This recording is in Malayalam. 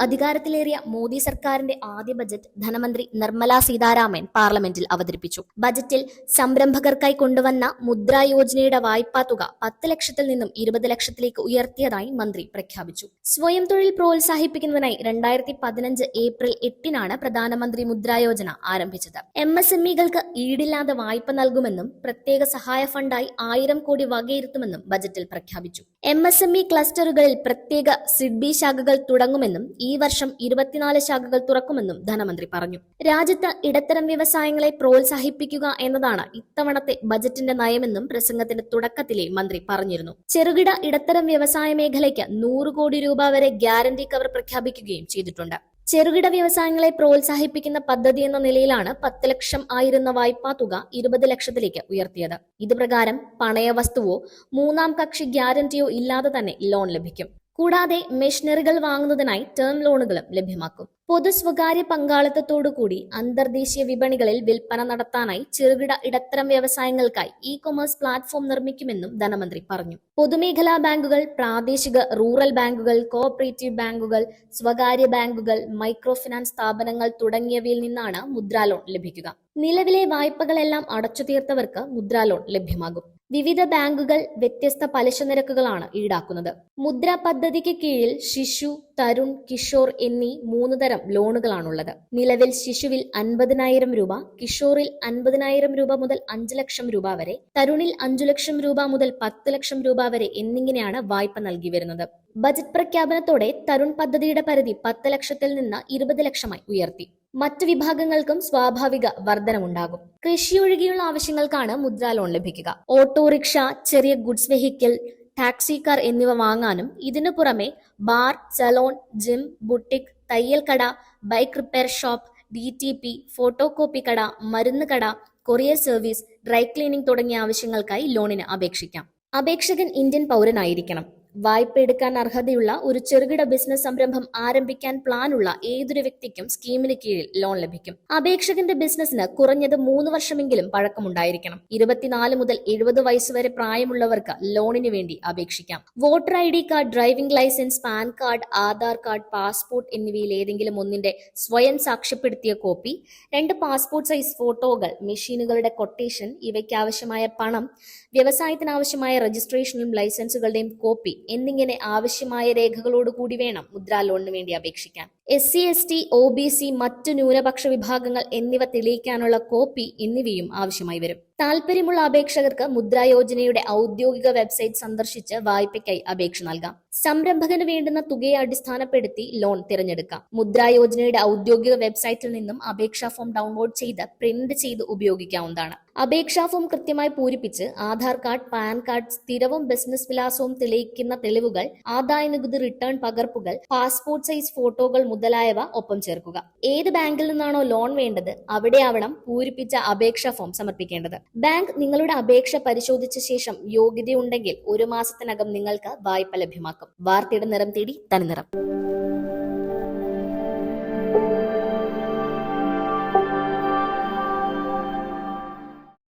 പ്രചാരത്തിലേറിയ മോദി സർക്കാരിന്റെ ആദ്യ ബജറ്റ് ധനമന്ത്രി നിർമ്മല സീതാരാമൻ പാർലമെന്റിൽ അവതരിപ്പിച്ചു. ബജറ്റിൽ സംരംഭകർക്കായി കൊണ്ടുവന്ന മുദ്രാ യോജനയുടെ വായ്പാ തുക പത്ത് ലക്ഷത്തിൽ നിന്നും ഇരുപത് ലക്ഷത്തിലേക്ക് ഉയർത്തിയതായി മന്ത്രി പ്രഖ്യാപിച്ചു. സ്വയം തൊഴിൽ പ്രോത്സാഹിപ്പിക്കുന്നതിനായി രണ്ടായിരത്തി പതിനഞ്ച് ഏപ്രിൽ എട്ടിനാണ് പ്രധാനമന്ത്രി മുദ്രാ യോജന ആരംഭിച്ചത്. എം എസ് എം ഇകൾക്ക് ഈടില്ലാതെ വായ്പ നൽകുമെന്നും പ്രത്യേക സഹായ ഫണ്ടായി ആയിരം കോടി വകയിരുത്തുമെന്നും ബജറ്റിൽ പ്രഖ്യാപിച്ചു. എം എസ് എം ഇ ക്ലസ്റ്ററുകളിൽ പ്രത്യേക സിഡ്ബി ശാഖകൾ തുടങ്ങുമെന്നും ഈ വർഷം ഇരുപത്തിനാല് ശാഖകൾ തുറക്കുമെന്നും ധനമന്ത്രി പറഞ്ഞു. രാജ്യത്ത് ഇടത്തരം വ്യവസായങ്ങളെ പ്രോത്സാഹിപ്പിക്കുക എന്നതാണ് ഇത്തവണത്തെ ബജറ്റിന്റെ നയമെന്നും പ്രസംഗത്തിന്റെ തുടക്കത്തിലെ മന്ത്രി പറഞ്ഞിരുന്നു. ചെറുകിട ഇടത്തരം വ്യവസായ മേഖലയ്ക്ക് നൂറ് കോടി രൂപ വരെ ഗ്യാരണ്ടി കവർ പ്രഖ്യാപിക്കുകയും ചെയ്തിട്ടുണ്ട്. ചെറുകിട വ്യവസായങ്ങളെ പ്രോത്സാഹിപ്പിക്കുന്ന പദ്ധതി എന്ന നിലയിലാണ് പത്ത് ലക്ഷം ആയിരുന്ന വായ്പാ തുക ഇരുപത് ലക്ഷത്തിലേക്ക് ഉയർത്തിയത്. ഇത് പ്രകാരം പണയ വസ്തുവോ മൂന്നാം കക്ഷി ഗ്യാരണ്ടിയോ ഇല്ലാതെ തന്നെ ലോൺ ലഭിക്കും. കൂടാതെ മെഷീനറികൾ വാങ്ങുന്നതിനായി ടേം ലോണുകളും ലഭ്യമാക്കും. പൊതു സ്വകാര്യ പങ്കാളിത്തത്തോടുകൂടി അന്തർദേശീയ വിപണികളിൽ വിൽപ്പന നടത്താനായി ചെറുകിട ഇടത്തരം വ്യവസായങ്ങൾക്കായി ഇ കൊമേഴ്സ് പ്ലാറ്റ്ഫോം നിർമ്മിക്കുമെന്നും ധനമന്ത്രി പറഞ്ഞു. പൊതുമേഖലാ ബാങ്കുകൾ പ്രാദേശിക റൂറൽ ബാങ്കുകൾ കോഓപ്പറേറ്റീവ് ബാങ്കുകൾ സ്വകാര്യ ബാങ്കുകൾ മൈക്രോ ഫിനാൻസ് സ്ഥാപനങ്ങൾ തുടങ്ങിയവയിൽ നിന്നാണ് മുദ്രാ ലോൺ ലഭിക്കുക. നിലവിലെ വായ്പകളെല്ലാം അടച്ചു തീർത്തവർക്ക് മുദ്രാ ലോൺ ലഭ്യമാകും. വിവിധ ബാങ്കുകൾ വ്യത്യസ്ത പലിശ നിരക്കുകളാണ് ഈടാക്കുന്നത്. മുദ്ര പദ്ധതിക്ക് കീഴിൽ ശിശു തരുൺ കിഷോർ എന്നീ മൂന്ന് തരം ലോണുകളാണുള്ളത്. നിലവിൽ ശിശുവിൽ അൻപതിനായിരം രൂപ കിഷോറിൽ അൻപതിനായിരം രൂപ മുതൽ അഞ്ച് ലക്ഷം രൂപ വരെ തരുണിൽ അഞ്ചു ലക്ഷം രൂപ മുതൽ പത്ത് ലക്ഷം രൂപ വരെ എന്നിങ്ങനെയാണ് വായ്പ നൽകി വരുന്നത്. ബജറ്റ് പ്രഖ്യാപനത്തോടെ തരുൺ പദ്ധതിയുടെ പരിധി പത്ത് ലക്ഷത്തിൽ നിന്ന് ഇരുപത് ലക്ഷമായി ഉയർത്തി. മറ്റ് വിഭാഗങ്ങൾക്കും സ്വാഭാവിക വർധനമുണ്ടാകും. കൃഷി ഒഴികെയുള്ള ആവശ്യങ്ങൾക്കാണ് മുദ്രാ ലോൺ ലഭിക്കുക. ഓട്ടോറിക്ഷ ചെറിയ ഗുഡ്സ് വെഹിക്കിൾ ടാക്സി കാർ എന്നിവ വാങ്ങാനും ഇതിനു പുറമെ ബാർ സലോൺ ജിം ബുട്ടിക് തയ്യൽ കട bike repair shop D T P photocopy കട മരുന്ന് കട കൊറിയർ സർവീസ് ഡ്രൈ ക്ലീനിംഗ് തുടങ്ങിയ ആവശ്യങ്ങൾക്കായി ലോണിന് അപേക്ഷിക്കാം. അപേക്ഷകൻ ഇന്ത്യൻ പൗരനായിരിക്കണം. വായ്പ എടുക്കാൻ അർഹതയുള്ള ഒരു ചെറുകിട ബിസിനസ് സംരംഭം ആരംഭിക്കാൻ പ്ലാനുള്ള ഏതൊരു വ്യക്തിക്കും സ്കീമിന് കീഴിൽ ലോൺ ലഭിക്കും. അപേക്ഷകന്റെ ബിസിനസ്സിന് കുറഞ്ഞത് മൂന്ന് വർഷമെങ്കിലും പഴക്കമുണ്ടായിരിക്കണം. ഇരുപത്തിനാല് മുതൽ എഴുപത് വയസ്സ് വരെ പ്രായമുള്ളവർക്ക് ലോണിന് വേണ്ടി അപേക്ഷിക്കാം. Voter I D card driving licence PAN card Aadhaar card passport എന്നിവയിൽ ഏതെങ്കിലും ഒന്നിന്റെ സ്വയം സാക്ഷ്യപ്പെടുത്തിയ കോപ്പി രണ്ട് പാസ്പോർട്ട് സൈസ് ഫോട്ടോകൾ മെഷീനുകളുടെ കൊട്ടേഷൻ ഇവയ്ക്കാവശ്യമായ പണം വ്യവസായത്തിനാവശ്യമായ രജിസ്ട്രേഷനും ലൈസൻസുകളുടെയും കോപ്പി എന്നിങ്ങനെ ആവശ്യമായ രേഖകളോടുകൂടി വേണം മുദ്രാ ലോണിന് വേണ്ടി അപേക്ഷിക്കാൻ. S C S T O B C മറ്റു ന്യൂനപക്ഷ വിഭാഗങ്ങൾ എന്നിവ തെളിയിക്കാനുള്ള കോപ്പി എന്നിവയും ആവശ്യമായി വരും. താൽപര്യമുള്ള അപേക്ഷകർക്ക് മുദ്രാ യോജനയുടെ ഔദ്യോഗിക വെബ്സൈറ്റ് സന്ദർശിച്ച് വായ്പയ്ക്കായി അപേക്ഷ നൽകാം. സംരംഭകന് വേണ്ടുന്ന തുകയെ അടിസ്ഥാനപ്പെടുത്തി ലോൺ തിരഞ്ഞെടുക്കാം. മുദ്രാ യോജനയുടെ ഔദ്യോഗിക വെബ്സൈറ്റിൽ നിന്നും അപേക്ഷാ ഫോം ഡൗൺലോഡ് ചെയ്ത് പ്രിന്റ് ചെയ്ത് ഉപയോഗിക്കാവുന്നതാണ്. അപേക്ഷാ ഫോം കൃത്യമായി പൂരിപ്പിച്ച് ആധാർ കാർഡ് പാൻ കാർഡ് സ്ഥിരവും ബിസിനസ് വിലാസവും തെളിയിക്കുന്ന തെളിവുകൾ ആദായ നികുതി റിട്ടേൺ പകർപ്പുകൾ പാസ്പോർട്ട് സൈസ് ഫോട്ടോകൾ മുതലായവ ഒപ്പം ചേർക്കുക. ഏത് ബാങ്കിൽ നിന്നാണോ ലോൺ വേണ്ടത് അവിടെയാവണം പൂരിപ്പിച്ച അപേക്ഷാ ഫോം സമർപ്പിക്കേണ്ടത്. ബാങ്ക് നിങ്ങളുടെ അപേക്ഷ പരിശോധിച്ച ശേഷം യോഗ്യതയുണ്ടെങ്കിൽ ഒരു മാസത്തിനകം നിങ്ങൾക്ക് വായ്പ ലഭ്യമാക്കും. വാർത്തയുടെ നിറം തേടി തനിനിറം.